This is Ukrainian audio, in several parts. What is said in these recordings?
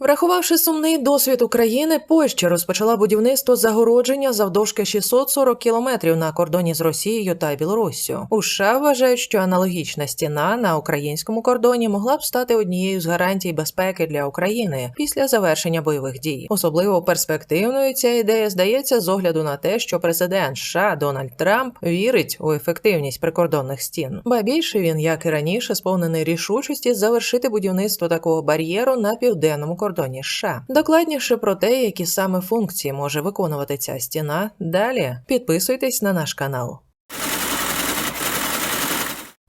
Врахувавши сумний досвід України, Польща розпочала будівництво загородження завдовжки 640 кілометрів на кордоні з Росією та Білоруссю. У США вважають, що аналогічна стіна на українському кордоні могла б стати однією з гарантій безпеки для України після завершення бойових дій. Особливо перспективною ця ідея здається з огляду на те, що президент США Дональд Трамп вірить у ефективність прикордонних стін. Ба більше він, як і раніше, сповнений рішучості завершити будівництво такого бар'єру на південному кордоні США. Докладніше про те, які саме функції може виконувати ця стіна. Далі підписуйтесь на наш канал.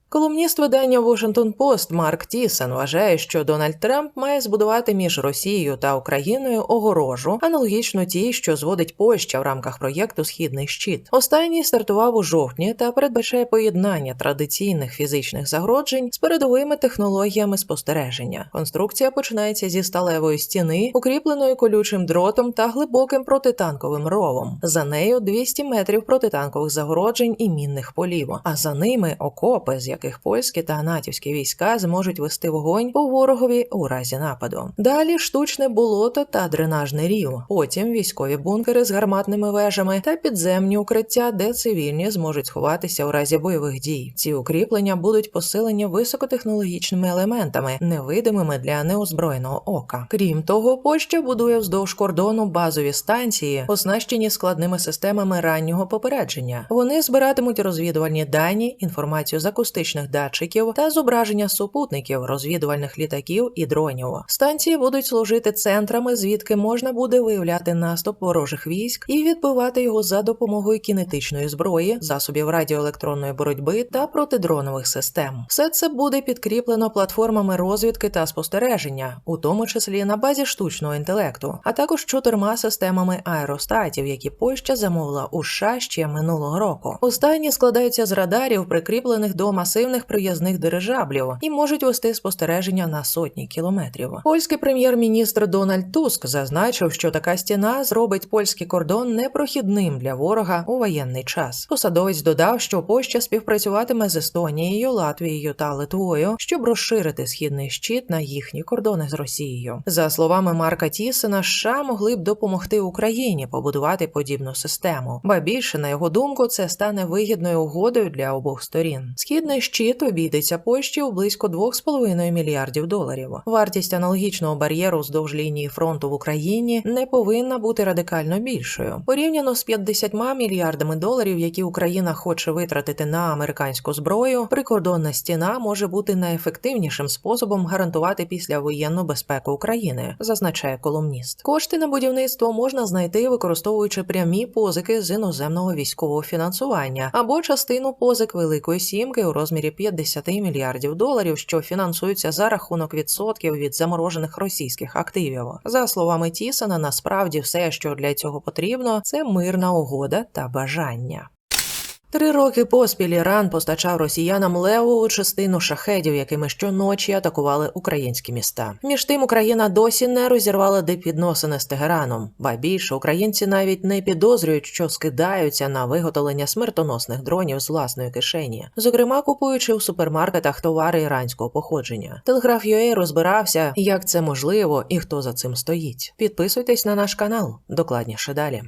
Колумніст видання Washington Post Марк Тісен вважає, що Дональд Трамп має збудувати між Росією та Україною огорожу, аналогічно тій, що зводить Польща в рамках проєкту Східний щит. Останній стартував у жовтні та передбачає поєднання традиційних фізичних загроджень з передовими технологіями спостереження. Конструкція починається зі сталевої стіни, укріпленої колючим дротом та глибоким протитанковим ровом. За нею 200 метрів протитанкових загороджень і мінних полів. А за ними окопи, з яких польські та натівські війська зможуть вести вогонь по ворогові у разі нападу. Далі штучне болото та дренажний рів. Потім військові бункери з гарматними вежами та підземні укриття, де цивільні зможуть сховатися у разі бойових дій. Ці укріплення будуть посилені високотехнологічними елементами, невидимими для неозброєного ока. Крім того, Польща будує вздовж кордону базові станції, оснащені складними системами раннього попередження. Вони збиратимуть розвідувальні дані, інформацію з акустичних датчиків та зображення супутників, розвідувальних літаків і дронів. Станції будуть служити центрами, звідки можна буде виявляти наступ ворожих військ і відбивати його за допомогою кінетичної зброї, засобів радіоелектронної боротьби та протидронових систем. Все це буде підкріплено платформами розвідки та спостереження, у тому числі на базі штучного інтелекту, а також чотирма системами аеростатів, які Польща замовила у США ще минулого року. Останні складаються з радарів, прикріплених до масивних приязних дирижаблів, і можуть вести спостереження на сотні кілометрів. Польський прем'єр-міністр Дональд Туск зазначив, що така стіна зробить польський кордон непрохідним для ворога у воєнний час. Посадовець додав, що Польща співпрацюватиме з Естонією, Латвією та Литвою, щоб розширити східний щит на їхні кордони з Росією. За словами Марка Тісена, США могли б допомогти Україні побудувати подібну систему. Ба більше, на його думку, це стане вигідною угодою для обох сторін. Східний щит обійдеться Польщі у близько 2,5 мільярдів доларів. Вартість аналогічного бар'єру вздовж лінії фронту в Україні не повинна бути радикально більшою. Порівняно з 50 мільярдами доларів, які Україна хоче витратити на американську зброю, прикордонна стіна може бути найефективнішим способом гарантувати післявоєнну безпеку України, зазначає колумніст. Кошти на будівництво можна знайти, використовуючи прямі позики з іноземного військового фінансування або частину позик Великої Сімки у розмірі 50 мільярдів доларів, що фінансуються за рахунок відсотків від заморожених російських активів. За словами Тісона, насправді все, що для цього потрібно, це мирна угода та бажання. Три роки поспіль Іран постачав росіянам левову частину шахедів, якими щоночі атакували українські міста. Між тим Україна досі не розірвала дипвідносини з Тегераном, ба більше українці навіть не підозрюють, що скидаються на виготовлення смертоносних дронів з власної кишені, зокрема купуючи в супермаркетах товари іранського походження. Телеграф UA розбирався, як це можливо і хто за цим стоїть. Підписуйтесь на наш канал. Докладніше далі.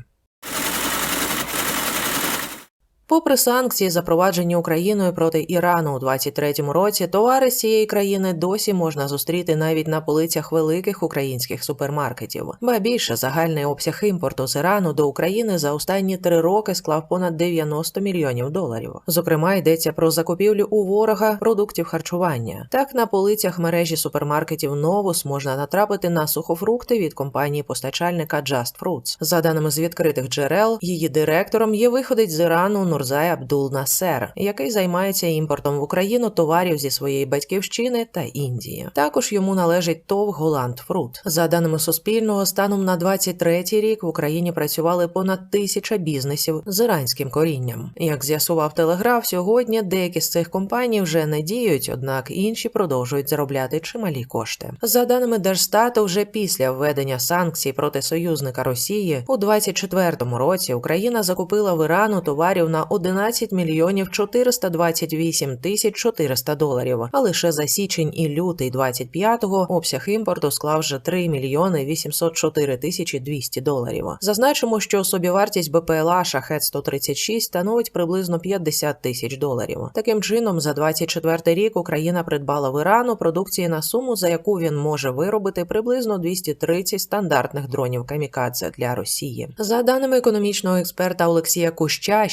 Попри санкції, запроваджені Україною проти Ірану у 23-му році, товари з цієї країни досі можна зустріти навіть на полицях великих українських супермаркетів. Ба більше загальний обсяг імпорту з Ірану до України за останні три роки склав понад 90 мільйонів доларів. Зокрема, йдеться про закупівлю у ворога продуктів харчування. Так на полицях мережі супермаркетів Новус можна натрапити на сухофрукти від компанії постачальника Just Fruits. За даними з відкритих джерел, її директором є виходить з Ірану. Нурзай Абдул Насер, який займається імпортом в Україну товарів зі своєї батьківщини та Індії. Також йому належить ТОВ Голланд Фрут. За даними Суспільного, станом на 23-й рік в Україні працювали понад тисяча бізнесів з іранським корінням. Як з'ясував телеграф, сьогодні деякі з цих компаній вже не діють, однак інші продовжують заробляти чималі кошти. За даними Держстату, вже після введення санкцій проти союзника Росії у 24-му році Україна закупила в Ірану товарів на 11 мільйонів 428 тисяч 400 доларів. А лише за січень і лютий 25-го обсяг імпорту склав вже 3 мільйони 804 тисячі 200 доларів. Зазначимо, що собівартість БПЛА Шахет 136 становить приблизно 50 тисяч доларів. Таким чином, за 24 рік Україна придбала в Ірану продукції на суму, за яку він може виробити приблизно 230 стандартних дронів камікадзе для Росії. За даними економічного експерта Олексія Куща,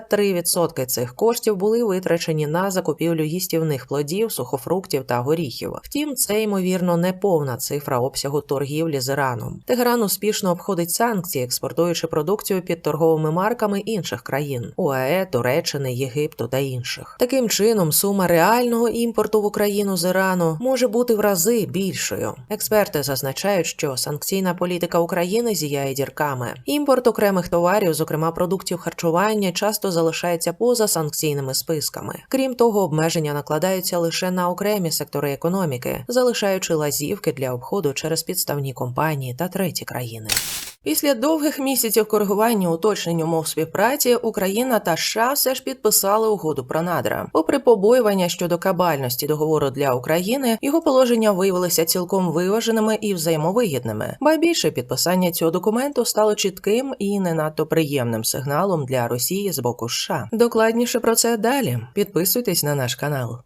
63% цих коштів були витрачені на закупівлю їстівних плодів, сухофруктів та горіхів. Втім, це ймовірно не повна цифра обсягу торгівлі з Іраном. Тегеран успішно обходить санкції, експортуючи продукцію під торговими марками інших країн УАЕ, Туреччини, Єгипту та інших. Таким чином, сума реального імпорту в Україну з Ірану може бути в рази більшою. Експерти зазначають, що санкційна політика України зіяє дірками. Імпорт окремих товарів, зокрема продуктів харчування, часто залишається поза санкційними списками. Крім того, обмеження накладаються лише на окремі сектори економіки, залишаючи лазівки для обходу через підставні компанії та треті країни. Після довгих місяців коригування уточнень умов співпраці Україна та США все ж підписали угоду про надра. Попри побоювання щодо кабальності договору для України, його положення виявилися цілком виваженими і взаємовигідними. Ба більше підписання цього документу стало чітким і не надто приємним сигналом для Росії з боку США. Докладніше про це далі. Підписуйтесь на наш канал.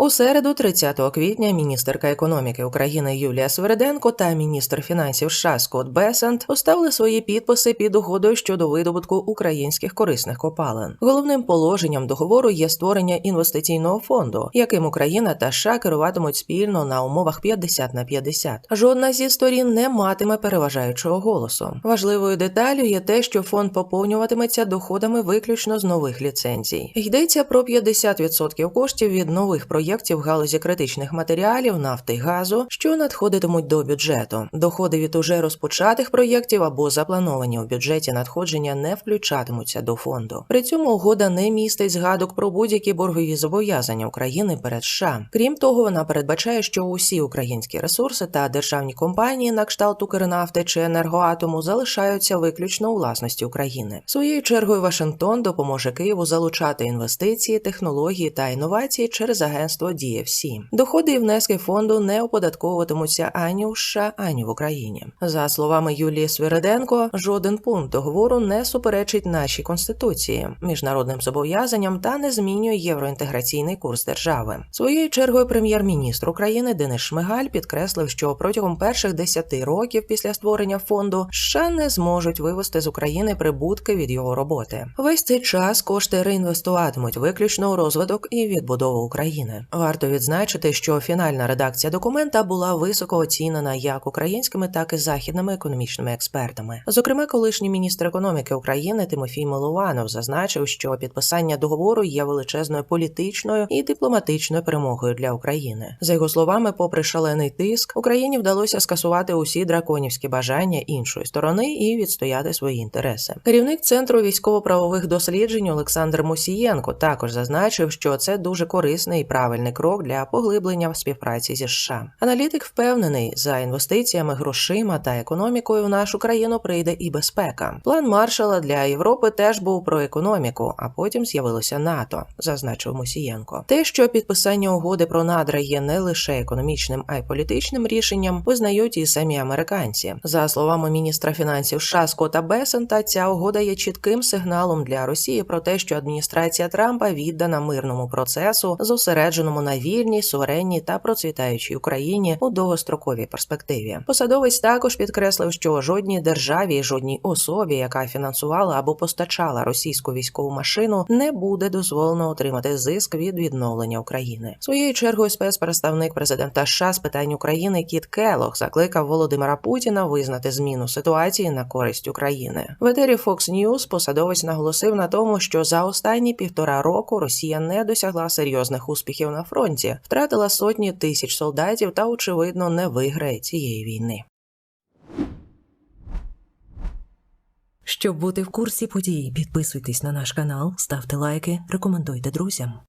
У середу, 30 квітня, міністерка економіки України Юлія Сверденко та міністр фінансів США Скотт Бесент поставили свої підписи під угодою щодо видобутку українських корисних копалин. Головним положенням договору є створення інвестиційного фонду, яким Україна та США керуватимуть спільно на умовах 50 на 50. Жодна зі сторін не матиме переважаючого голосу. Важливою деталю є те, що фонд поповнюватиметься доходами виключно з нових ліцензій. Йдеться про 50% коштів від нових проєктів проєктів в галузі критичних матеріалів, нафти й газу, що надходитимуть до бюджету. Доходи від уже розпочатих проєктів або заплановані у бюджеті надходження не включатимуться до фонду. При цьому угода не містить згадок про будь-які боргові зобов'язання України перед США. Крім того, вона передбачає, що усі українські ресурси та державні компанії на кшталт Укрнафти чи енергоатому залишаються виключно у власності України. Своєю чергою Вашингтон допоможе Києву залучати інвестиції, технології та інновації через агентство DFC. Доходи і внески фонду не оподатковуватимуться ані у США, ані в Україні. За словами Юлії Свириденко, жоден пункт договору не суперечить нашій конституції, міжнародним зобов'язанням та не змінює євроінтеграційний курс держави. Своєю чергою прем'єр-міністр України Денис Шмигаль підкреслив, що протягом перших 10 років після створення фонду США не зможуть вивести з України прибутки від його роботи. Весь цей час кошти реінвестуватимуть виключно у розвиток і відбудову України. Варто відзначити, що фінальна редакція документа була високо оцінена як українськими, так і західними економічними експертами. Зокрема, колишній міністр економіки України Тимофій Милованов зазначив, що підписання договору є величезною політичною і дипломатичною перемогою для України. За його словами, попри шалений тиск, Україні вдалося скасувати усі драконівські бажання іншої сторони і відстояти свої інтереси. Керівник центру військово-правових досліджень Олександр Мусієнко також зазначив, що це дуже корисний і правильний крок для поглиблення співпраці зі США. Аналітик впевнений, за інвестиціями, грошима та економікою в нашу країну прийде і безпека. План Маршала для Європи теж був про економіку, а потім з'явилося НАТО, зазначив Мусієнко. Те, що підписання угоди про надра є не лише економічним, а й політичним рішенням, визнають і самі американці. За словами міністра фінансів США Скотта Бесента, ця угода є чітким сигналом для Росії про те, що адміністрація Трампа віддана мирному процесу, зосередженому на вільній, суверенній та процвітаючій Україні у довгостроковій перспективі. Посадовець також підкреслив, що жодній державі, жодній особі, яка фінансувала або постачала російську військову машину, не буде дозволено отримати зиск від відновлення України. Своєю чергою спецпредставник президента США з питань України Кіт Келох закликав Володимира Путіна визнати зміну ситуації на користь України. В етері Fox News посадовець наголосив на тому, що за останні півтора року Росія не досягла серйозних успіхів на фронті, втратила сотні тисяч солдатів та, очевидно, не виграє цієї війни. Щоб бути в курсі подій, підписуйтесь на наш канал, ставте лайки, рекомендуйте друзям.